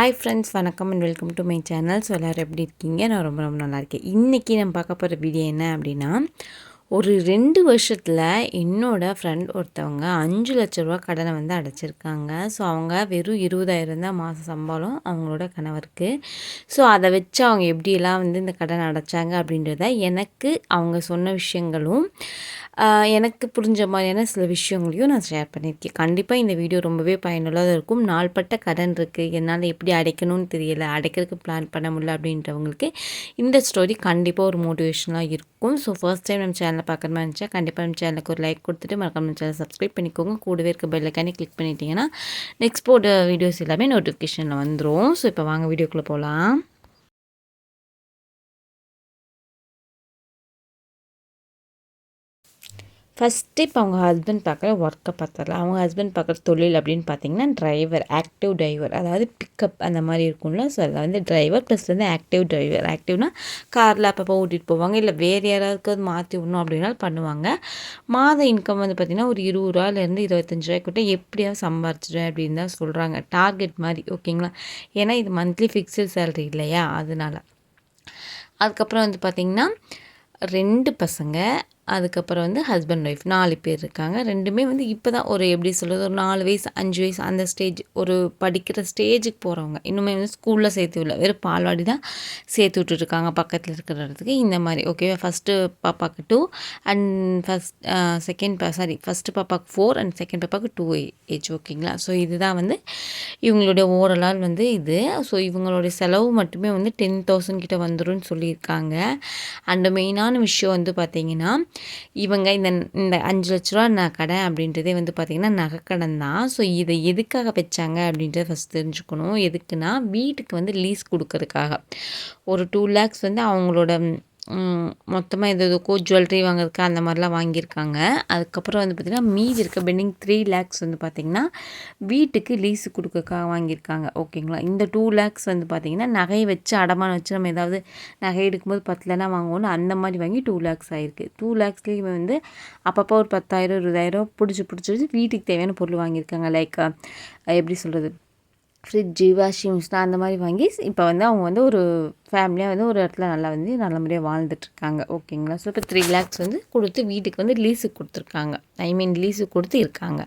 Hi friends வணக்கம் and welcome to my channel so எல்லோரும் எப்படி இருக்கீங்க? நான் ரொம்ப ரொம்ப நல்லா இருக்கேன். இன்றைக்கி நம்ம பார்க்க போகிற வீடியோ என்ன அப்படின்னா ஒரு ரெண்டு வருஷத்தில் என்னோடய ஃப்ரெண்ட் ஒருத்தவங்க அஞ்சு லட்ச ரூபா கடனை வந்து அடைச்சிருக்காங்க. ஸோ அவங்க வெறும் இருபதாயிரம் தான் மாதம் சம்பளம் அவங்களோட கணவருக்கு. ஸோ அதை வச்சு அவங்க எப்படியெல்லாம் வந்து இந்த கடன் அடைச்சாங்க அப்படின்றத எனக்கு அவங்க சொன்ன விஷயங்களும் எனக்கு புரிஞ்ச மாதிரியான சில விஷயங்களையும் நான் ஷேர் பண்ணியிருக்கேன். கண்டிப்பாக இந்த வீடியோ ரொம்பவே பயனுள்ளதாக இருக்கும். நாள்பட்ட கடன் இருக்குது என்னால் எப்படி அடைக்கணும்னு தெரியல. அடைக்கிறதுக்கு பிளான் பண்ண முடியல அப்படின்றவங்களுக்கு இந்த ஸ்டோரி கண்டிப்பாக ஒரு மோட்டிவேஷனாக இருக்கும். ஸோ ஃபர்ஸ்ட் டைம் நம்ம சேனலை பார்க்குற மாதிரி இருந்துச்சா கண்டிப்பாக நம்ம சேனலுக்கு ஒரு லைக் கொடுத்துட்டு மறக்காம நம்ம சேனல் சப்ஸ்கிரைப் பண்ணிக்கோங்க. கூடவே இருக்க பெல்லைக்கானே கிளிக் பண்ணிட்டீங்கன்னா நெக்ஸ்ட் போட வீடியோஸ் எல்லாமே நோட்டிஃபிகேஷனில் வந்துடும் ஸோ இப்போ வாங்க வீடியோக்குள்ளே போகலாம் ஃபஸ்ட்டு இப்போ அவங்க ஹஸ்பண்ட் பார்க்குற ஒர்க்கை பார்த்துடலாம். அவங்க ஹஸ்பண்ட் பார்க்குற தொழில் அப்படின்னு பார்த்தீங்கன்னா டிரைவர் ஆக்டிவ் டிரைவர் அதாவது பிக்கப் அந்த மாதிரி இருக்கும்ல. ஸோ அதில் வந்து டிரைவர் ப்ளஸ் வந்து ஆக்டிவ் டிரைவர் ஆக்டிவ்னா காரில் அப்பப்போ ஓட்டிகிட்டு போவாங்க. இல்லை வேறு யாராவது மாற்றி விடணும் அப்படின்னாலும் பண்ணுவாங்க. மாத இன்கம் வந்து பார்த்திங்கன்னா ஒரு இருபது ரூபாலேருந்து இருபத்தஞ்சி ரூபாய்க்கிட்ட எப்படியாவது சம்பாரிச்சிடுவேன் அப்படின்னு தான் சொல்கிறாங்க டார்கெட் மாதிரி ஓகேங்களா ஏன்னா இது மந்த்லி ஃபிக்ஸட் சேலரி இல்லையா? அதனால். அதுக்கப்புறம் வந்து பார்த்திங்கன்னா ரெண்டு பசங்க அதுக்கப்புறம் வந்து ஹஸ்பண்ட் ஒய்ஃப் நாலு பேர் இருக்காங்க. ரெண்டுமே வந்து இப்போ தான் ஒரு எப்படி சொல்கிறது ஒரு நாலு வயசு அஞ்சு வயசு அந்த ஸ்டேஜ் ஒரு படிக்கிற ஸ்டேஜுக்கு போகிறவங்க இன்னுமே வந்து ஸ்கூலில் சேர்த்து விடல. வெறும் பால்வாடி தான் சேர்த்து விட்டுருக்காங்க பக்கத்தில் இருக்கிற இடத்துக்கு. இந்த மாதிரி ஓகேவா ஃபஸ்ட்டு பாப்பாவுக்கு டூ அண்ட் ஃபஸ்ட் செகண்ட் பா சாரி ஃபஸ்ட்டு பாப்பாவுக்கு ஃபோர் அண்ட் செகண்ட் பாப்பாவுக்கு டூ ஏஜ் ஓகேங்களா ஸோ இதுதான் வந்து இவங்களுடைய ஓரலால் வந்து இது. ஸோ இவங்களுடைய செலவு மட்டுமே வந்து டென் தௌசண்ட் கிட்ட வந்துடும் சொல்லியிருக்காங்க. அண்ட் மெயினான விஷயம் வந்து பார்த்திங்கன்னா இவங்க இந்த இந்த அஞ்சு லட்ச ரூபா நான் கடை அப்படின்றதே வந்து பார்த்திங்கன்னா நகைக்கடன் தான். ஸோ இதை எதுக்காக வச்சாங்க அப்படின்றத ஃபஸ்ட் தெரிஞ்சுக்கணும். எதுக்குன்னா வீட்டுக்கு வந்து லீஸ் கொடுக்கறதுக்காக. ஒரு டூ லேக்ஸ் வந்து அவங்களோட மொத்தமாக எது எதுக்கோ ஜுவல்லரி வாங்குறதுக்கு அந்த மாதிரிலாம் வாங்கியிருக்காங்க. அதுக்கப்புறம் வந்து பார்த்திங்கன்னா மீதி இருக்க பெண்டிங் த்ரீ லேக்ஸ் வந்து பார்த்திங்கன்னா வீட்டுக்கு லீஸு கொடுக்கக்காக வாங்கியிருக்காங்க. ஓகேங்களா இந்த டூ லேக்ஸ் வந்து பார்த்திங்கன்னா நகையை வச்சு அடமானம் வச்சு நம்ம ஏதாவது நகை எடுக்கும்போது பத்துலனா வாங்குவோம்னு அந்த மாதிரி வாங்கி டூ லேக்ஸ் ஆகிருக்கு டூ லேக்ஸ்லேயே வந்து அப்பப்போ ஒரு பத்தாயிரம் இருபதாயிரம் பிடிச்சி பிடிச்சி வீட்டுக்கு தேவையான பொருள் வாங்கியிருக்காங்க. லைக் எப்படி சொல்கிறது ஃப்ரிட்ஜு வாஷிங் மிஷின் அந்த மாதிரி வாங்கி இப்போ வந்து அவங்க வந்து ஒரு ஃபேமிலியாக வந்து ஒரு இடத்துல நல்லா வந்து நல்ல முறையாக வாழ்ந்துட்டுருக்காங்க. ஓகேங்களா ஸோ இப்போ த்ரீ லேக்ஸ் வந்து கொடுத்து வீட்டுக்கு வந்து லீஸுக்கு கொடுத்துருக்காங்க. ஐ மீன் லீஸுக்கு கொடுத்து இருக்காங்க.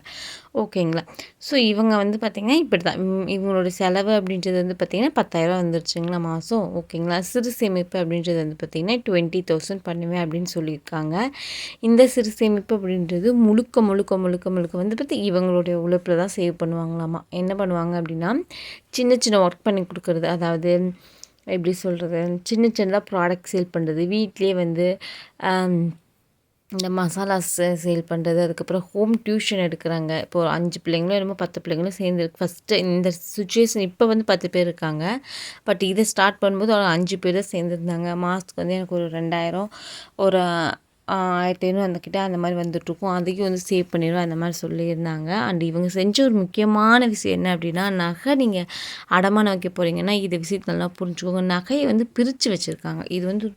ஓகேங்களா ஸோ இவங்க வந்து பார்த்திங்கன்னா இப்படி தான் இவங்களோட செலவு அப்படின்றது வந்து பார்த்திங்கன்னா பத்தாயிரம் வந்துருச்சுங்களா மாதம் ஓகேங்களா சிறு சேமிப்பு அப்படின்றது வந்து பார்த்திங்கன்னா டுவெண்ட்டி தௌசண்ட் பண்ணுவேன் அப்படின்னு சொல்லியிருக்காங்க. இந்த சிறு சேமிப்பு அப்படின்றது முழுக்க முழுக்க முழுக்க முழுக்க வந்து பார்த்து இவங்களுடைய உழைப்பில் தான் சேவ் பண்ணுவாங்களாமா? என்ன பண்ணுவாங்க அப்படின்னா சின்ன சின்ன ஒர்க் பண்ணி கொடுக்குறது. அதாவது எப்படி சொல்கிறது சின்ன சின்னதாக ப்ராடக்ட் சேல் பண்ணுறது வீட்லேயே வந்து இந்த மசாலாஸ் சேல் பண்ணுறது அதுக்கப்புறம் ஹோம் டியூஷன் எடுக்கிறாங்க. இப்போ ஒரு அஞ்சு பிள்ளைங்களும் என்னமோ பத்து பிள்ளைங்களும் சேர்ந்து ஃபஸ்ட்டு இந்த சுச்சுவேஷன் இப்போ வந்து பத்து பேர் இருக்காங்க. பட் இதை ஸ்டார்ட் பண்ணும்போது அவங்க அஞ்சு பேர் தான் சேர்ந்துருந்தாங்க. மாதத்துக்கு வந்து எனக்கு ஒரு ரெண்டாயிரம் ஒரு ஆயிரத்தி ஐநூறு அந்த கிட்டே அந்த மாதிரி வந்துட்டுருக்கும். அதையும் வந்து சேவ் பண்ணிடுவோம் அந்த மாதிரி சொல்லியிருந்தாங்க. அண்ட் இவங்க செஞ்ச ஒரு முக்கியமான விஷயம் என்ன அப்படின்னா நகை நீங்கள் அடமானம் வைக்க போகிறீங்கன்னா இது விஷயத்தெல்லாம் நல்லா புரிஞ்சுக்கோங்க. நகையை வந்து பிரித்து வச்சுருக்காங்க. இது வந்து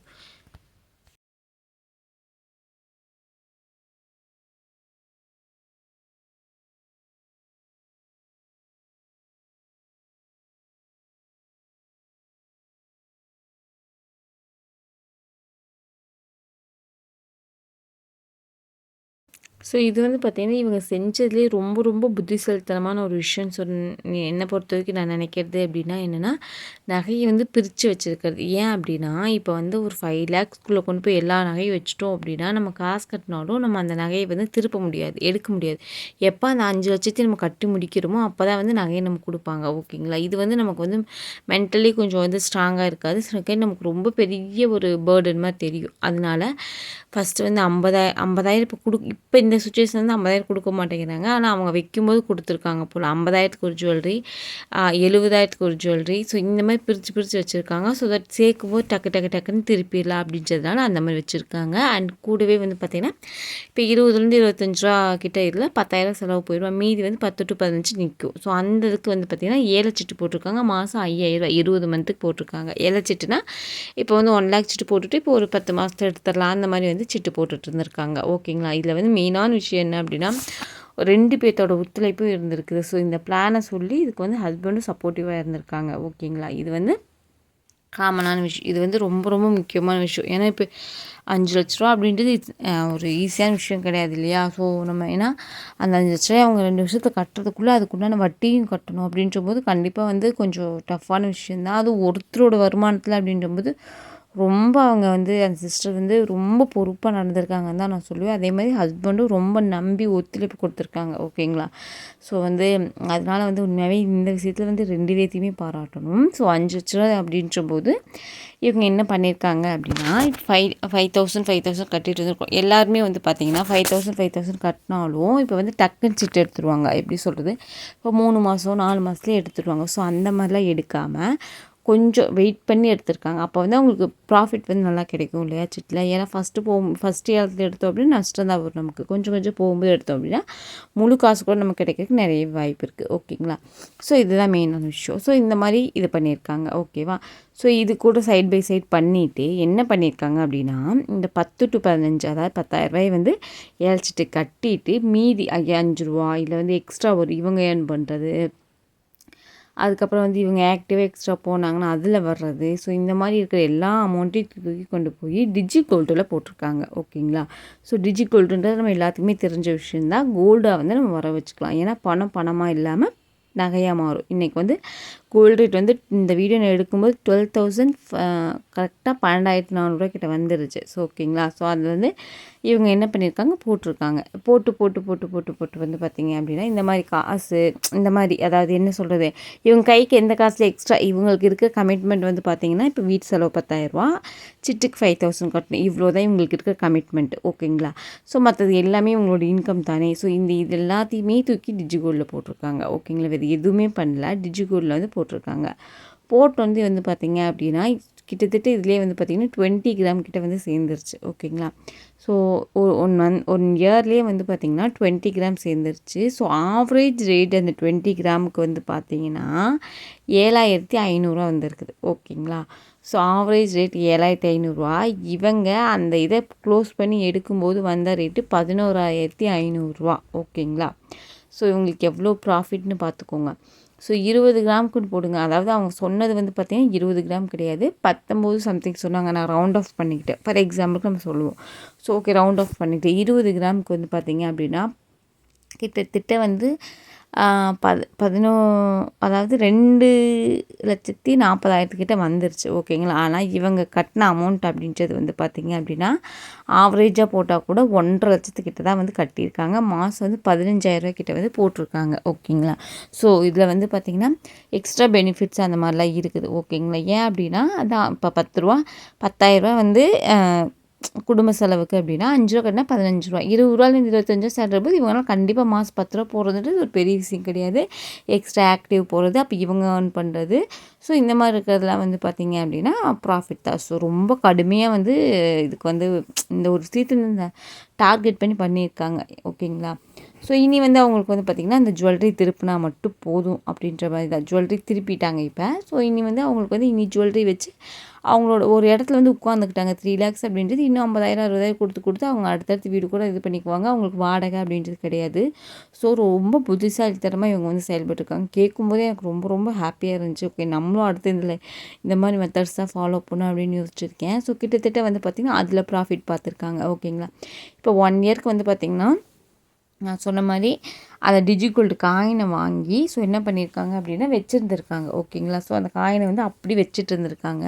ஸோ இது வந்து பார்த்திங்கன்னா இவங்க செஞ்சதுலேயே ரொம்ப ரொம்ப புத்திசாலித்தனமான ஒரு விஷயம்னு சொன்ன என்னை பொறுத்த வரைக்கும் நான் நினைக்கிறது அப்படின்னா என்னென்னா நகையை வந்து பிரித்து வச்சுருக்கிறது. ஏன் அப்படின்னா இப்போ வந்து ஒரு ஃபைவ் லேக்ஸ்க்குள்ளே கொண்டு போய் எல்லா நகையும் வச்சுட்டோம் அப்படின்னா நம்ம காசு கட்டினாலும் நம்ம அந்த நகையை வந்து திருப்ப முடியாது எடுக்க முடியாது. எப்போ அந்த அஞ்சு லட்சத்தையும் நம்ம கட்டி முடிக்கிறோமோ அப்போ தான் வந்து நகையை நமக்கு கொடுப்பாங்க ஓகேங்களா இது வந்து நமக்கு வந்து மென்டலி கொஞ்சம் வந்து ஸ்ட்ராங்காக இருக்காது. கை நமக்கு ரொம்ப பெரிய ஒரு பேர்டன் மாதிரி தெரியும். அதனால ஃபஸ்ட்டு வந்து ஐம்பதாயிரம் ஐம்பதாயிரம் இப்போ கொடு இப்போ இந்த சுச்சுவேஷன் வந்து ஐம்பதாயிரம் கொடுக்க மாட்டேங்கிறாங்க. ஆனால் அவங்க வைக்கும்போது கொடுத்துருக்காங்க போல். ஐம்பதாயிரத்துக்கு ஒரு ஜுவல்லரி எழுபதாயிரத்துக்கு ஒரு ஜுவல்லரி ஸோ இந்த மாதிரி பிரித்து பிரித்து வச்சுருக்காங்க. ஸோ தட் சேர்க்கும் போது டக்கு டக்கு டக்குன்னு திருப்பிடலாம் அப்படின்றதுனால அந்த மாதிரி வச்சுருக்காங்க. அண்ட் கூடவே வந்து பார்த்திங்கன்னா இப்போ இருபதுலேருந்து இருபத்தஞ்சு ரூபா கிட்ட இதில் பத்தாயிரம் செலவு போயிடுவோம் மீதி வந்து பத்து டு பதினஞ்சு நிற்கும் ஸோ அந்த இதுக்கு வந்து பார்த்திங்கன்னா ஏழை சிட்டு போட்டிருக்காங்க. மாதம் ஐயாயிரம் இருபது மந்த்துக்கு போட்டிருக்காங்க. ஏழை சிட்டுனா இப்போ வந்து ஒன் லேக் சிட்டு போட்டுட்டு இப்போ ஒரு பத்து மாதத்தில் எடுத்துடலாம். அந்த மாதிரி வந்து வந்து சிட்டு போட்டுட்டு இருந்திருக்காங்க. ஓகேங்களா? இதில் வந்து மெயினான விஷயம் என்ன அப்படின்னா ரெண்டு பேர்த்தோட ஒத்துழைப்பும் இருந்திருக்குது. ஸோ இந்த பிளானை சொல்லி இதுக்கு வந்து ஹஸ்பண்டும் சப்போர்ட்டிவாக இருந்திருக்காங்க. ஓகேங்களா? இது வந்து காமனான விஷயம். இது வந்து ரொம்ப ரொம்ப முக்கியமான விஷயம். ஏன்னா இப்போ அஞ்சு லட்ச ரூபா அப்படின்றது ஒரு ஈஸியான விஷயம் கிடையாது இல்லையா? ஸோ நம்ம ஏன்னா அந்த அஞ்சு லட்ச ரூபாய் அவங்க ரெண்டு வருஷத்தை கட்டுறதுக்குள்ளே அதுக்குண்டான வட்டியும் கட்டணும் அப்படின்ற போது கண்டிப்பாக வந்து கொஞ்சம் டஃப்பான விஷயந்தான் அதுவும் ஒருத்தரோட வருமானத்தில் அப்படின்ற போது ரொம்ப அவங்க வந்து அந்த சிஸ்டர் வந்து ரொம்ப பொறுப்பாக நடந்திருக்காங்கன்னு தான் நான் சொல்லுவேன். அதே மாதிரி ஹஸ்பண்டும் ரொம்ப நம்பி ஒத்துழைப்பு கொடுத்துருக்காங்க. ஓகேங்களா ஸோ வந்து அதனால் வந்து உண்மையாகவே இந்த விஷயத்தில் வந்து ரெண்டு பேர்த்தையுமே பாராட்டணும். ஸோ அஞ்சு லட்ச ரூபா அப்படின்ற போது இவங்க என்ன பண்ணியிருக்காங்க அப்படின்னா five five thousand five thousand கட்டிட்டு இருந்திருக்கோம். எல்லாருமே வந்து பார்த்தீங்கன்னா ஃபைவ் தௌசண்ட் ஃபைவ் தௌசண்ட் கட்டினாலும் இப்போ வந்து டக்குன்னு சிட்டு எடுத்துருவாங்க. எப்படி சொல்கிறது இப்போ மூணு மாதம் நாலு மாதத்துலேயே எடுத்துருவாங்க. ஸோ அந்த மாதிரிலாம் எடுக்காமல் கொஞ்சம் வெயிட் பண்ணி எடுத்திருக்காங்க. அப்போ வந்து அவங்களுக்கு ப்ராஃபிட் வந்து நல்லா கிடைக்கும் இல்லையா சிட்டில்? ஏன்னா ஃபஸ்ட்டு போகும் ஃபஸ்ட் இயரத்தில் எடுத்தோம் அப்படின்னா நஷ்டம் தான் வரும் நமக்கு. கொஞ்சம் கொஞ்சம் போகும்போது எடுத்தோம் அப்படின்னா முழு காசு கூட நமக்கு கிடைக்கிறதுக்கு நிறைய வாய்ப்பு இருக்குது ஓகேங்களா ஸோ இதுதான் மெயினான விஷயம். ஸோ இந்த மாதிரி இது பண்ணியிருக்காங்க. ஓகேவா ஸோ இது கூட சைட் பை சைட் பண்ணிவிட்டு என்ன பண்ணியிருக்காங்க அப்படின்னா இந்த பத்து டு பதினஞ்சு அதாவது பத்தாயிரரூபாய் வந்து இழைச்சிட்டு கட்டிட்டு மீதி அஞ்சு ரூபா இல்லை வந்து எக்ஸ்ட்ரா ஒரு இவங்க ஏர்ன் பண்ணுறது அதுக்கப்புறம் வந்து இவங்க ஆக்டிவாக எக்ஸ்ட்ரா போனாங்கன்னா அதில் வர்றது. ஸோ இந்த மாதிரி இருக்கிற எல்லா அமௌண்ட்டையும் தூக்கி கொண்டு போய் டிஜி கோல்டில் போட்டிருக்காங்க. ஓகேங்களா ஸோ டிஜி கோல்டுன்றது நம்ம எல்லாத்துக்குமே தெரிஞ்ச விஷயந்தான் கோல்டாக வந்து நம்ம வர வச்சுக்கலாம். ஏன்னா பணம் பணமாக இல்லாமல் நகையாக மாறும். இன்றைக்கி வந்து கோல்டு ரேட் வந்து இந்த வீடியோ நான் எடுக்கும்போது டுவெல் தௌசண்ட் கரெக்டாக பன்னெண்டாயிரத்தி நானூறுரூவா கிட்ட வந்துருச்சு. ஸோ ஓகேங்களா ஸோ அது வந்து இவங்க என்ன பண்ணியிருக்காங்க போட்டிருக்காங்க. போட்டு போட்டு போட்டு போட்டு போட்டு வந்து பார்த்திங்க அப்படின்னா இந்த மாதிரி காசு இந்த மாதிரி அதாவது என்ன சொல்கிறது இவங்க கைக்கு எந்த காசில் எக்ஸ்ட்ரா இவங்களுக்கு இருக்க கமிட்மெண்ட் வந்து பார்த்திங்கன்னா இப்போ வீட்டு செலவு பத்தாயிரரூவா சிட்டுக்கு ஃபைவ் தௌசண்ட் கட்டணும். இவ்வளோ தான் இவங்களுக்கு இருக்க கமிட்மெண்ட் ஓகேங்களா ஸோ மற்றது எல்லாமே உங்களோட இன்கம் தானே. ஸோ இந்த இது எல்லாத்தையுமே தூக்கி டிஜிகோல்டில் போட்டிருக்காங்க. ஓகேங்களா வேறு எதுவுமே பண்ணல. டிஜிகோல்டில் வந்து போட்டிருக்காங்க. போட் வந்து வந்து பார்த்திங்க அப்படின்னா கிட்டத்தட்ட இதுலேயே வந்து பார்த்திங்கன்னா டுவெண்ட்டி கிராம் கிட்ட வந்து சேர்ந்துருச்சு. ஓகேங்களா? ஸோ ஒரு ஒன் மந்த் ஒன் இயர்லேயே வந்து பார்த்திங்கன்னா டுவெண்ட்டி கிராம் சேர்ந்துருச்சு. ஸோ ஆவரேஜ் ரேட் அந்த டுவெண்ட்டி கிராமுக்கு வந்து பார்த்திங்கன்னா ஏழாயிரத்தி ஐநூறுரூவா வந்துருக்குது. ஓகேங்களா? ஸோ ஆவரேஜ் ரேட் ஏழாயிரத்தி ஐநூறுரூவா இவங்க அந்த இதை க்ளோஸ் பண்ணி எடுக்கும்போது வந்த ரேட்டு பதினோராயிரத்தி ஐநூறுரூவா ஓகேங்களா? ஸோ இவங்களுக்கு எவ்வளோ ப்ராஃபிட்னு பார்த்துக்கோங்க. ஸோ இருபது கிராமுக்குன்னு போடுங்க. அதாவது அவங்க சொன்னது வந்து பார்த்திங்கன்னா இருபது கிராம் கிடையாது. பத்தொம்போது சம்திங் சொன்னாங்க. நான் ரவுண்ட் ஆஃப் பண்ணிக்கிட்டேன். ஃபார் எக்ஸாம்பிளுக்கு நம்ம சொல்லுவோம். ஸோ ஓகே ரவுண்ட் ஆஃப் பண்ணிக்கிட்டேன் இருபது கிராமுக்கு வந்து பார்த்திங்க அப்படின்னா கிட்டத்தட்ட வந்து பது பதினோ அதாவது ரெண்டு லட்சத்தி நாற்பதாயிரத்துக்கிட்ட வந்துருச்சு ஓகேங்களா? ஆனால் இவங்க கட்டின அமௌண்ட் அப்படின்றது வந்து பார்த்திங்க அப்படின்னா ஆவரேஜாக போட்டால் கூட ஒன்றரை லட்சத்துக்கிட்ட தான் வந்து கட்டியிருக்காங்க. மாதம் வந்து பதினஞ்சாயிரரூவா கிட்ட வந்து போட்டிருக்காங்க ஓகேங்களா? ஸோ இதில் வந்து பார்த்திங்கன்னா எக்ஸ்ட்ரா பெனிஃபிட்ஸ் அந்த மாதிரிலாம் இருக்குது ஓகேங்களா? ஏன் அப்படின்னா அதான் இப்போ பத்து ரூபா பத்தாயிரரூவா வந்து குடும்ப செலவுக்கு அப்படின்னா அஞ்சு ரூபா கட்டினா பதினஞ்சு ரூபா. இருபது ரூபாலேருந்து இருபத்தஞ்சு சேர்ற போது இவங்களாம் கண்டிப்பாக மாதம் பத்து ரூபா போகிறதுன்றது ஒரு பெரிய விஷயம் கிடையாது. எக்ஸ்ட்ரா ஆக்டிவ் போகிறது அப்போ இவங்க ஏர்ன் பண்ணுறது ஸோ இந்த மாதிரி இருக்கிறதுலாம் வந்து பார்த்திங்க அப்படின்னா ப்ராஃபிட் தான். ஸோ ரொம்ப கடுமையாக வந்து இதுக்கு வந்து இந்த ஒரு சீட்டு இந்த டார்கெட் பண்ணி பண்ணியிருக்காங்க. ஓகேங்களா ஸோ இனி வந்து அவங்களுக்கு வந்து பார்த்திங்கன்னா அந்த ஜுவல்லரி திருப்பினா மட்டும் போதும் அப்படின்ற மாதிரி தான். ஜுவல்லரி திருப்பிட்டாங்க இப்போ. ஸோ இனி வந்து அவங்களுக்கு வந்து இனி ஜுவல்லரி வச்சு அவங்களோட ஒரு இடத்துல வந்து உட்காந்துக்கிட்டாங்க த்ரீ லேக்ஸ் அப்படின்றது இன்னும் ஐம்பதாயிரம் அறுபதாயிரம் கொடுத்து கொடுத்து அவங்க அடுத்தடுத்து வீடு கூட இது பண்ணிக்குவாங்க. அவங்களுக்கு வாடகை அப்படின்றது கிடையாது. ஸோ ரொம்ப புத்திசாலித்தனமாக இவங்க வந்து செயல்பட்டுருக்காங்க. கேட்கும்போதே எனக்கு ரொம்ப ரொம்ப ஹாப்பியாக இருந்துச்சு. ஓகே நம்மளும் அடுத்து இதில் இந்த மாதிரி மெத்தட்ஸாக ஃபாலோ பண்ணணும் அப்படின்னு யோசிச்சிருக்கேன். ஸோ கிட்டத்தட்ட வந்து பார்த்திங்கன்னா அதில் ப்ராஃபிட் பார்த்துருக்காங்க. ஓகேங்களா இப்போ ஒன் இயர்க்கு வந்து பார்த்திங்கன்னா நான் சொன்ன மாதிரி அதை டிஜிகோல்டு காயினை வாங்கி ஸோ என்ன பண்ணியிருக்காங்க அப்படின்னா வச்சுருந்துருக்காங்க. ஓகேங்களா? ஸோ அந்த காயினை வந்து அப்படி வச்சுட்டு இருந்திருக்காங்க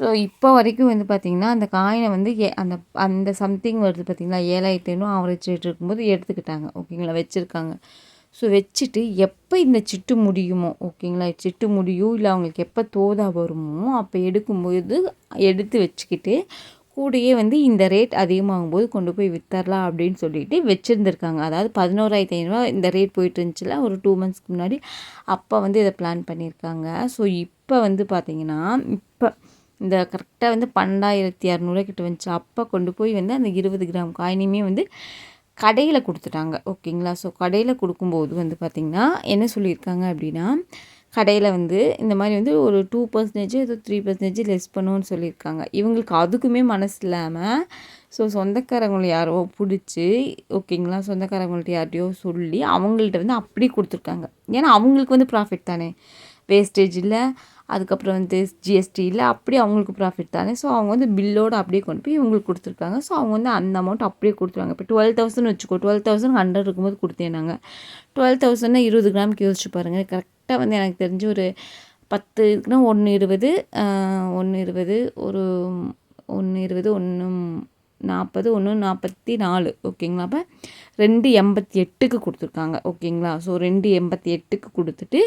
ஸோ இப்போ வரைக்கும் வந்து பார்த்திங்கன்னா அந்த காயினை வந்து ஏ அந்த அந்த சம்திங் வருது பார்த்திங்களா? ஏழாயிரத்தி ஐநூறு ஆவரேஜ் இருக்கும்போது எடுத்துக்கிட்டாங்க. ஓகேங்களா? வச்சுருக்காங்க. ஸோ வச்சுட்டு எப்போ இந்த சிட்டு முடியுமோ ஓகேங்களா? சிட்டு முடியும் இல்லை அவங்களுக்கு எப்போ தோதா வருமோ அப்போ எடுக்கும்போது எடுத்து வச்சுக்கிட்டு கூடயே வந்து இந்த ரேட் அதிகமாகும் போது கொண்டு போய் வித்தரலாம் அப்படின்னு சொல்லிட்டு வச்சுருந்துருக்காங்க. அதாவது பதினோராயிரத்தி ஐநூறுரூவா இந்த ரேட் போயிட்டு இருந்துச்சுல ஒரு டூ மந்த்ஸ்க்கு முன்னாடி. அப்போ வந்து இதை பிளான் பண்ணியிருக்காங்க. ஸோ இப்போ வந்து பார்த்திங்கன்னா இப்போ இந்த கரெக்டாக வந்து பன்னெண்டாயிரத்தி இரநூறுவா கிட்ட வந்துச்சு. அப்போ கொண்டு போய் வந்து அந்த இருபது கிராம் காயினையுமே வந்து கடையில் கொடுத்துட்டாங்க. ஓகேங்களா? ஸோ கடையில் கொடுக்கும்போது வந்து பார்த்திங்கன்னா என்ன சொல்லியிருக்காங்க அப்படின்னா கடையில் வந்து இந்த மாதிரி வந்து ஒரு டூ பர்சன்டேஜ் ஏதோ த்ரீ பர்சன்டேஜ் லெஸ் பண்ணுவோன்னு சொல்லியிருக்காங்க. இவங்களுக்கு அதுக்குமே மனசு இல்லாமல் ஸோ சொந்தக்காரங்களை யாரோ பிடிச்சி ஓகேங்களா சொந்தக்காரங்கள்ட்ட யார்ட்டையோ சொல்லி அவங்கள்ட்ட வந்து அப்படி கொடுத்துருக்காங்க. ஏன்னா அவங்களுக்கு வந்து ப்ராஃபிட் தானே. வேஸ்டேஜ் இல்லை அதுக்கப்புறம் வந்து ஜிஎஸ்டி இல்லை அப்படியே அவங்களுக்கு ப்ராஃபிட் தானே. ஸோ அவங்க வந்து பில்லோடு அப்படியே கொண்டு போய் இவங்களுக்கு கொடுத்துருக்காங்க. ஸோ அவங்க வந்து அந்த அமௌண்ட் அப்படியே கொடுத்துருவாங்க. இப்போ டுவெல் தௌசண்ட் வச்சுக்கோ டுவெல் தௌசண்ட் ஹண்ட்ரட் இருக்கும்போது கொடுத்தேன் நாங்கள் டுவெல் தௌசண்ட்னா இருபது கிராமுக்கு யோசிச்சு பாருங்கள் கரெக்டாக வந்து எனக்கு தெரிஞ்சு ஒரு பத்து இருக்குன்னா ஒன்று இருபது ஒன்று இருபது ஒரு ஒன்று இருபது ஒன்று நாற்பது ஒன்று நாற்பத்தி நாலு. ஓகேங்களா? அப்போ ரெண்டு எண்பத்தி எட்டுக்கு கொடுத்துருக்காங்க. ஓகேங்களா? ஸோ ரெண்டு எண்பத்தி எட்டுக்கு கொடுத்துட்டு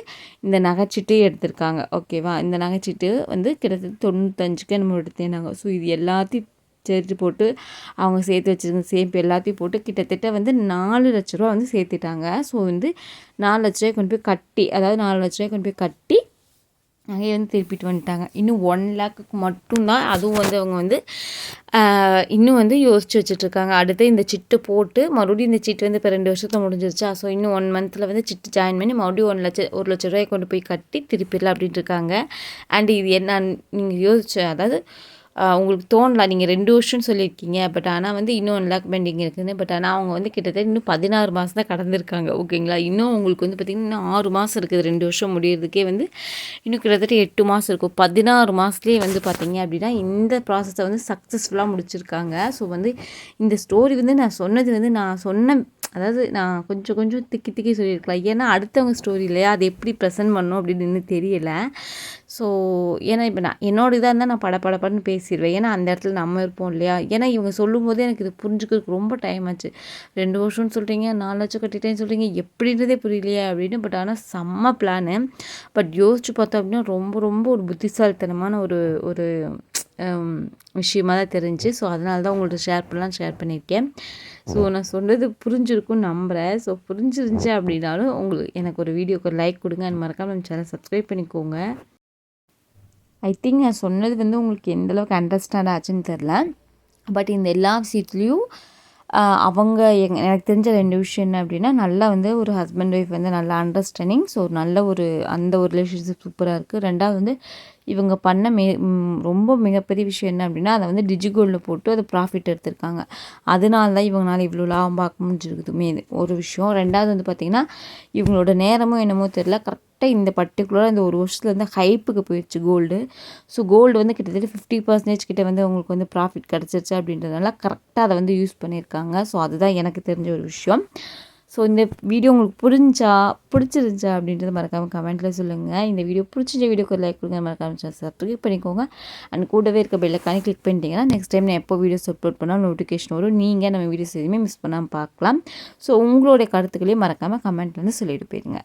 இந்த நகைச்சீட்டு எடுத்திருக்காங்க. ஓகேவா? இந்த நகைச்சீட்டு வந்து கிட்டத்தட்ட தொண்ணூத்தஞ்சுக்கு நம்ம எடுத்தேனாங்க. ஸோ இது எல்லாத்தையும் சேர்த்து போட்டு அவங்க சேர்த்து வச்சுருக்க சேமிப்பு எல்லாத்தையும் போட்டு கிட்டத்தட்ட வந்து நாலு லட்ச ரூபா வந்து சேர்த்துட்டாங்க. ஸோ வந்து நாலு லட்ச ரூபாய் கொண்டு போய் கட்டி அதாவது நாலு லட்ச ரூபாய் கொண்டு போய் கட்டி நகையை வந்து திருப்பிட்டு வந்துட்டாங்க. இன்னும் ஒன் லேக்குக்கு மட்டும்தான் அதுவும் வந்து அவங்க வந்து இன்னும் வந்து யோசிச்சு வச்சுட்ருக்காங்க. அடுத்து இந்த சிட்டு போட்டு மறுபடியும் இந்த சிட்டு வந்து இப்போ ரெண்டு வருஷத்தை முடிஞ்சிருச்சா? ஸோ இன்னும் ஒன் மந்த்தில் வந்து சிட்டு ஜாயின் பண்ணி மறுபடியும் ஒன் லட்சம் ஒரு லட்ச ரூபாய் கொண்டு போய் கட்டி திருப்பிடலாம் அப்படின்ட்டு இருக்காங்க. அண்ட் இது என்ன நீங்கள் யோசிச்சு அதாவது உங்களுக்கு தோணலாம் நீங்கள் ரெண்டு வருஷம்னு சொல்லியிருக்கீங்க. பட் ஆனால் வந்து இன்னும் ஒன் லேக் பெண்டிங் இருக்குதுன்னு பட் ஆனால் அவங்க வந்து கிட்டத்தட்ட இன்னும் பதினாறு மாதம் தான் கடந்திருக்காங்க. ஓகேங்களா இன்னும் உங்களுக்கு வந்து பார்த்திங்கன்னா இன்னும் ஆறு மாதம் இருக்குது. ரெண்டு வருஷம் முடியறதுக்கே வந்து இன்னும் கிட்டத்தட்ட எட்டு மாதம் இருக்கும். பதினாறு மாதத்துலேயே வந்து பார்த்திங்க அப்படின்னா இந்த ப்ராசஸை வந்து சக்ஸஸ்ஃபுல்லாக முடிச்சிருக்காங்க. ஸோ வந்து இந்த ஸ்டோரி வந்து நான் சொன்னது வந்து நான் சொன்ன அதாவது நான் கொஞ்சம் கொஞ்சம் திக்கி திக்கி சொல்லியிருக்கலாம். ஏன்னா அடுத்தவங்க ஸ்டோரி இல்லையா? அது எப்படி ப்ரெசென்ட் பண்ணும் அப்படின்னு தெரியல. ஸோ ஏன்னா இப்போ நான் என்னோட இதாக இருந்தால் நான் படப்படப்படன்னு பேசிடுவேன். ஏன்னா அந்த இடத்துல நம்ம இருப்போம் இல்லையா? ஏன்னா இவங்க சொல்லும் போதே எனக்கு இது புரிஞ்சுக்கிறதுக்கு ரொம்ப டைம் ஆச்சு. ரெண்டு வருஷம்னு சொல்கிறீங்க நாலு லட்சம் கட்டிட்டேன்னு சொல்கிறீங்க எப்படின்றதே புரியலையே அப்படின்னு. பட் ஆனால் செம்ம பிளானு பட் யோசிச்சு பார்த்தோம் அப்படின்னா ரொம்ப ரொம்ப ஒரு புத்திசாலித்தனமான ஒரு ஒரு விஷயமாக தான் தெரிஞ்சு. ஸோ அதனால தான் உங்கள்ட்ட ஷேர் பண்ணலாம் ஷேர் பண்ணியிருக்கேன். ஸோ நான் சொன்னது புரிஞ்சிருக்கும்னு நம்புகிறேன் ஸோ புரிஞ்சிருந்துச்சு அப்படின்னாலும் உங்களுக்கு எனக்கு ஒரு வீடியோக்கு ஒரு லைக் கொடுங்க. அண்ட் மறக்காமல் நம்ம சேனல் சப்ஸ்கிரைப் பண்ணிக்கோங்க. ஐ திங்க் நான் சொன்னது வந்து உங்களுக்கு எந்தளவுக்கு அண்டர்ஸ்டாண்ட் ஆச்சுன்னு தெரில பட் இந்த எல்லா விஷயத்துலேயும் அவங்க எங் எனக்கு தெரிஞ்ச ரெண்டு விஷயம் என்ன அப்படின்னா நல்லா வந்து ஒரு ஹஸ்பண்ட் ஒய்ஃப் வந்து நல்லா அண்டர்ஸ்டாண்டிங் ஸோ நல்ல ஒரு அந்த ஒரு ரிலேஷன்ஷிப் சூப்பராக இருக்குது ரெண்டாவது வந்து இவங்க பண்ண மே ரொம்ப மிகப்பெரிய விஷயம் என்ன அப்படின்னா அதை வந்து டிஜிகோல்டில் போட்டு அதை ப்ராஃபிட் எடுத்திருக்காங்க. அதனால தான் இவங்களால இவ்வளோ லாபம் பார்க்க முடிஞ்சிருக்குதுமே. ஒரு விஷயம். ரெண்டாவது வந்து பார்த்திங்கன்னா இவங்களோட நேரமும் என்னமோ தெரில கரெக்டாக இந்த பர்டிகுலராக இந்த ஒரு வருஷத்தில் வந்து ஹைப்புக்கு போயிடுச்சு கோல்டு ஸோ கோல்டு வந்து கிட்டத்தட்ட ஃபிஃப்டி பர்சன்டேஜ் கிட்ட வந்து அவங்களுக்கு வந்து ப்ராஃபிட் கிடச்சிருச்சு அப்படின்றதுனால கரெக்டாக அதை வந்து யூஸ் பண்ணியிருக்காங்க. ஸோ அதுதான் எனக்கு தெரிஞ்ச ஒரு விஷயம். ஸோ இந்த வீடியோ உங்களுக்கு புரிஞ்சா பிடிச்சிருந்துச்சா அப்படின்றத மறக்காமல் கமெண்ட்டில் சொல்லுங்கள் இந்த வீடியோ பிடிச்சிருந்த வீடியோக்கு லைக் கொடுங்க. மறக்காமல் சப்ஸ்கிரைப் பண்ணிக்கோங்க. அண்ட் கூடவே இருக்க பெல்லைக்கானே கிளிக் பண்ணிட்டீங்கன்னா நெக்ஸ்ட் டைம் நான் எப்போ வீடியோஸ் அப்லோட் பண்ணால் நோட்டிஃபிகேஷன் வரும். நீங்கள் நம்ம வீடியோஸ் எதுவுமே மிஸ் பண்ணாமல் பார்க்கலாம். ஸோ உங்களுடைய கருத்துக்களையும் மறக்காமல் கமெண்ட்லேருந்து சொல்லிட்டு போயிருங்க.